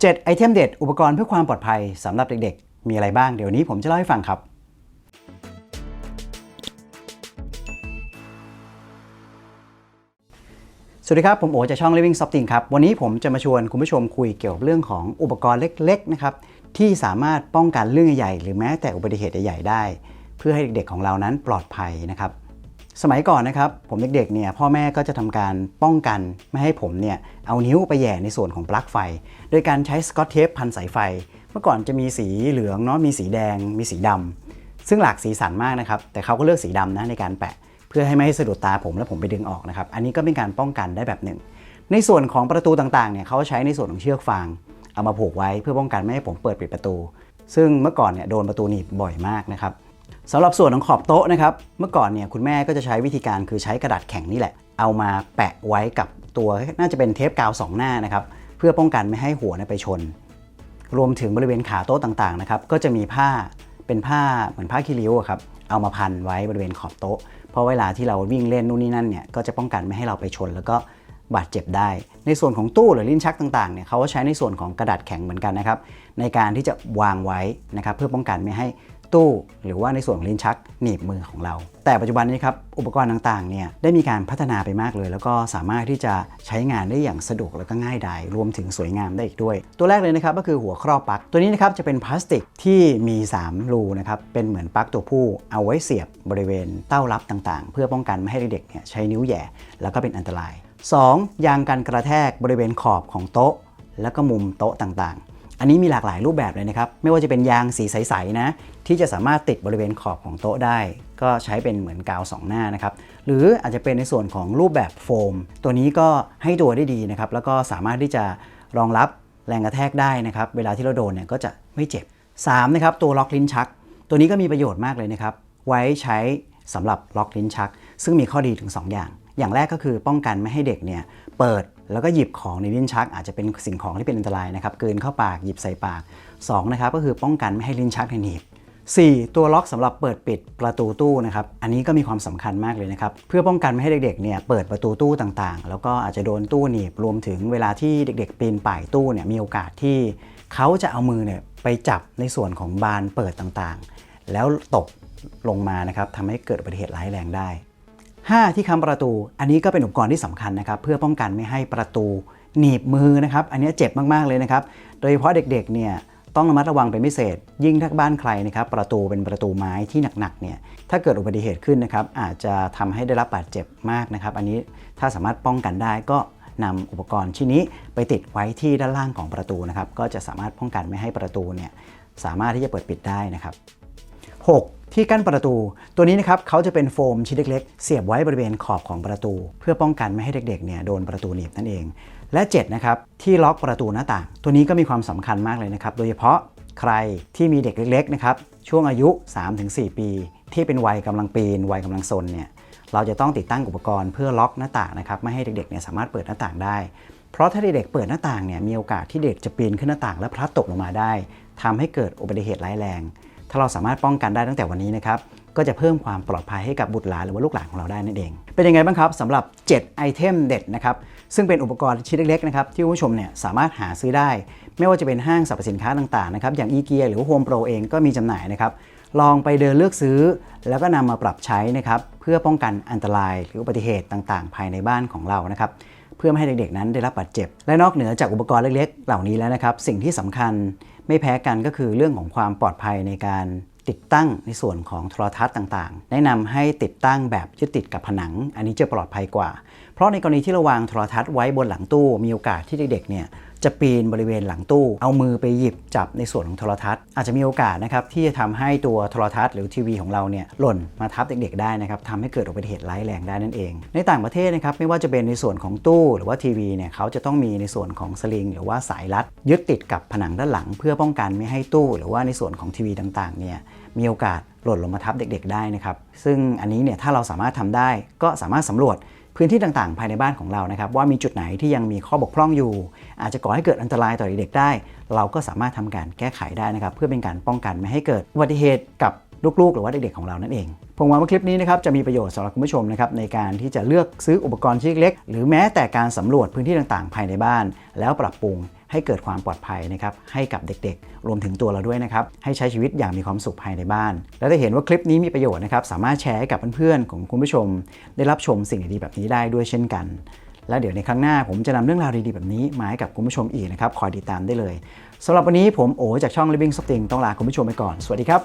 7 ไอเทมเด็ด อุปกรณ์เพื่อความปลอดภัยสำหรับเด็กๆ มีอะไรบ้างเดี๋ยวนี้ผมจะเล่าให้ฟังครับ สวัสดีครับ ผมโอจากช่อง Living Softing ครับ วันนี้ผมจะมาชวนคุณผู้ชมคุยเกี่ยวกับเรื่องของอุปกรณ์เล็กๆนะครับที่สามารถป้องกันเรื่องใหญ่ๆหรือแม้แต่อุบัติเหตุใหญ่ๆได้ เพื่อให้เด็กๆของเรานั้นปลอดภัยนะครับ สมัยก่อนนะครับผมเด็กๆเนี่ยพ่อแม่ก็จะทำการป้องกันไม่ให้ผมเนี่ยเอานิ้วไปแย่ในส่วนของปลั๊กไฟ โดยการใช้สกอตเทปพันสายไฟ เมื่อก่อนจะมีสีเหลืองเนาะมีสีแดง มีสีดำซึ่งหลากสีสันมากนะครับแต่เขาก็เลือกสีดำนะในการแปะ เพื่อให้ไม่ให้สะดุดตาผมและผมไปดึงออกนะครับอันนี้ก็เป็นการป้องกันได้แบบหนึ่ง ในส่วนของประตูต่างๆเนี่ยเขาใช้ในส่วนของเชือกฟางเอามาผูกไว้เพื่อป้องกันไม่ให้ผมเปิดปิดประตู ซึ่งเมื่อก่อนเนี่ยโดนประตูหนีบบ่อยมากนะครับ สำหรับส่วนของขอบโต๊ะนะครับ เมื่อก่อนเนี่ยคุณแม่ก็จะใช้วิธีการคือใช้กระดาษแข็งนี่แหละ เอามาแปะไว้กับตัวน่าจะเป็นเทปกาวสองหน้านะครับ เพื่อป้องกันไม่ให้หัวไปชน รวมถึงบริเวณขาโต๊ะต่างๆนะครับก็จะมีผ้าเป็นผ้าเหมือนผ้าคีริ้วครับเอามาพันไว้บริเวณขอบโต๊ะเพราะเวลาที่เราวิ่งเล่นนู่นนี่นั่นเนี่ยก็จะป้องกันไม่ให้เราไปชน แล้วก็บาดเจ็บได้ ในส่วนของตู้หรือลิ้นชักต่างๆเนี่ยเขาก็ใช้ในส่วนของกระดาษแข็งเหมือนกันนะครับในการที่จะวางไว้นะครับเพื่อป้องกันไม่ให้ ตู้ หรือว่าในส่วนของลิ้นชักหนีบมือของเรา แต่ปัจจุบันนี้ครับอุปกรณ์ต่างๆเนี่ยได้มีการพัฒนาไปมากเลย แล้วก็สามารถที่จะใช้งานได้อย่างสะดวกแล้วก็ง่ายดายรวมถึงสวยงามได้อีกด้วย ตัวแรกเลยนะครับก็คือหัวครอบปลั๊กตัวนี้นะครับจะเป็นพลาสติกที่มี 3 รูนะครับเป็นเหมือนปลั๊กตัวผู้เอาไว้เสียบบริเวณเต้ารับต่างๆ เพื่อป้องกันไม่ให้เด็กๆเนี่ยใช้นิ้วแย่แล้วก็เป็นอันตราย 2. ยางกันกระแทกบริเวณขอบของโต๊ะ แล้วก็มุมโต๊ะต่างๆ อันนี้มีหลากหลายรูปแบบเลยนะครับ ไม่ว่าจะเป็นยางสีใสๆนะ ที่จะสามารถติดบริเวณขอบของโต๊ะได้ ก็ใช้เป็นเหมือนกาวสองหน้านะครับ หรืออาจจะเป็นในส่วนของรูปแบบโฟม ตัวนี้ก็ให้ตัวได้ดีนะครับ แล้วก็สามารถที่จะรองรับแรงกระแทกได้นะครับ เวลาที่เราโดนเนี่ยก็จะไม่เจ็บ 3. นะครับตัวล็อกลิ้นชัก ตัวนี้ก็มีประโยชน์มากเลยนะครับ ไว้ใช้สำหรับล็อกลิ้นชัก ซึ่งมีข้อดีถึง 2 อย่าง อย่างแรกก็คือป้องกันไม่ให้เด็กเนี่ยเปิดแล้วก็หยิบของในลิ้นชัก อาจจะเป็นสิ่งของที่เป็นอันตรายนะครับเกินเข้าปากหยิบใส่ปาก2นะครับก็คือป้องกันไม่ให้ลิ้นชักเนี่ยหนีบ 4. ตัวล็อกสำหรับเปิดปิดประตูตู้นะครับ อันนี้ก็มีความสำคัญมากเลยนะครับ เพื่อป้องกันไม่ให้เด็กๆเนี่ยเปิดประตูตู้ต่างๆ แล้วก็อาจจะโดนตู้หนีบรวมถึงเวลาที่เด็กๆปีนป่ายตู้เนี่ยมีโอกาสที่เขาจะเอามือเนี่ยไปจับในส่วนของบานเปิดต่างๆ แล้วตกลงมานะครับทำให้เกิดอุบัติเหตุร้ายแรงได้ 5. ที่ค้ำประตู อันนี้ก็เป็นอุปกรณ์ที่สำคัญนะครับ เพื่อป้องกันไม่ให้ประตูหนีบมือนะครับ อันนี้เจ็บมาก ๆ เลยนะครับ โดยเฉพาะเด็กๆ เนี่ยต้องระมัดระวังเป็นพิเศษ ยิ่งถ้าบ้านใครนะครับ ประตูเป็นประตูไม้ที่หนักๆ เนี่ย ถ้าเกิดอุบัติเหตุขึ้นนะครับ อาจจะทำให้ได้รับบาดเจ็บมากนะครับ อันนี้ถ้าสามารถป้องกันได้ก็นำอุปกรณ์ชิ้นนี้ไปติดไว้ที่ด้านล่างของประตูนะครับ ก็จะสามารถป้องกันไม่ให้ประตูเนี่ยสามารถที่จะเปิดปิดได้นะครับ 6. ที่กั้นประตู ตัวนี้นะครับเขาจะเป็นโฟมชิ้นเล็กๆ เสียบไว้บริเวณขอบของประตู เพื่อป้องกันไม่ให้เด็กๆเนี่ยโดนประตูหนีบนั่นเอง และ 7 นะครับ ที่ล็อกประตูหน้าต่าง ตัวนี้ก็มีความสำคัญมากเลยนะครับ โดยเฉพาะใครที่มีเด็กเล็กๆนะครับช่วงอายุ 3-4 ปี ที่เป็นวัยกำลังปีน วัยกำลังซนเนี่ยเราจะต้องติดตั้งอุปกรณ์เพื่อล็อกหน้าต่างนะครับไม่ให้เด็กๆเนี่ยสามารถเปิดหน้าต่างได้ เพราะถ้าเด็กๆเปิดหน้าต่างเนี่ยมีโอกาสที่เด็กจะปีนขึ้นหน้าต่าง และพลัดตกลงมาได้ทำให้เกิดอุบัติเหตุร้ายแรง ถ้าเราสามารถป้องกันได้ตั้งแต่วันนี้นะครับก็จะเพิ่มความปลอดภัยให้กับบุตรหลานหรือว่าลูกหลานของเราได้นั่นเอง เป็นยังไงบ้างครับสำหรับ 7 ไอเทมเด็ดนะครับซึ่งเป็นอุปกรณ์ชิ้นเล็กๆนะครับที่ผู้ชมเนี่ยสามารถหาซื้อได้ ไม่ว่าจะเป็นห้างสรรพสินค้าต่างๆนะครับอย่างอีเกียหรือว่าโฮมโปรเองก็มีจำหน่ายนะครับลองไปเดินเลือกซื้อ แล้วก็นำมาปรับใช้นะครับเพื่อป้องกันอันตรายหรืออุบัติเหตุต่างๆ ภายในบ้านของเรานะครับ เพื่อไม่ให้เด็กๆนั้นได้รับบาดเจ็บ และนอกเหนือจากอุปกรณ์เล็กๆ เหล่านี้แล้วนะครับ สิ่งที่สำคัญไม่แพ้กันก็คือเรื่องของความปลอดภัยในการติดตั้งในส่วนของโทรทัศน์ต่างๆ แนะนำให้ติดตั้งแบบยึดติดกับผนัง อันนี้จะปลอดภัยกว่า เพราะในกรณีที่เราวางโทรทัศน์ไว้บนหลังตู้มีโอกาสที่เด็กๆเนี่ย จะปีนบริเวณหลังตู้ เอามือไปหยิบจับในส่วนของโทรทัศน์ อาจจะมีโอกาสนะครับที่จะทำให้ตัวโทรทัศน์หรือทีวีของเราเนี่ยหล่นมาทับเด็กๆได้นะครับทำให้เกิดอุบัติเหตุร้ายแรงได้นั่นเอง ในต่างประเทศนะครับไม่ว่าจะเป็นในส่วนของตู้หรือว่าทีวีเนี่ยเขาจะต้องมีในส่วนของสลิง หรือว่าสายรัด ยึดติดกับผนังด้านหลัง เพื่อป้องกันไม่ให้ตู้ หรือว่าในส่วนของทีวีต่างๆเนี่ยมีโอกาสหล่นลงมาทับเด็กๆ ได้นะครับซึ่งอันนี้เนี่ยถ้าเราสามารถทำได้ก็สามารถสำรวจ พื้นที่ต่างๆ ภายในบ้านของเรานะครับว่ามีจุดไหนที่ยังมีข้อบกพร่องอยู่ อาจจะก่อให้เกิดอันตรายต่อเด็กๆได้ เราก็สามารถทำการแก้ไขได้นะครับเพื่อเป็นการป้องกันไม่ให้เกิดอุบัติเหตุกับลูกๆ หรือว่าเด็กๆของเรานั่นเองผมหวังว่าคลิปนี้นะครับจะมีประโยชน์สำหรับคุณผู้ชมนะครับในการที่จะเลือกซื้ออุปกรณ์ชิ้นเล็ก หรือแม้แต่การสำรวจพื้นที่ต่างๆ ภายในบ้าน แล้วปรับปรุง ให้เกิดความปลอดภัยนะครับให้กับเด็กๆ รวมถึงตัวเราด้วยนะครับให้ใช้ชีวิตอย่างมีความสุขภายในบ้าน และถ้าเห็นว่าคลิปนี้มีประโยชน์นะครับสามารถแชร์ให้กับเพื่อนๆของคุณผู้ชม ได้รับชมสิ่งดีๆแบบนี้ได้ด้วยเช่นกัน และเดี๋ยวในครั้งหน้าผมจะนำเรื่องราวดีๆแบบนี้มาให้กับคุณผู้ชมอีกนะครับคอยติดตามได้เลยสำหรับวันนี้ผมโอจากช่อง Living Something ต้องลาคุณผู้ชมไปก่อนสวัสดีครับ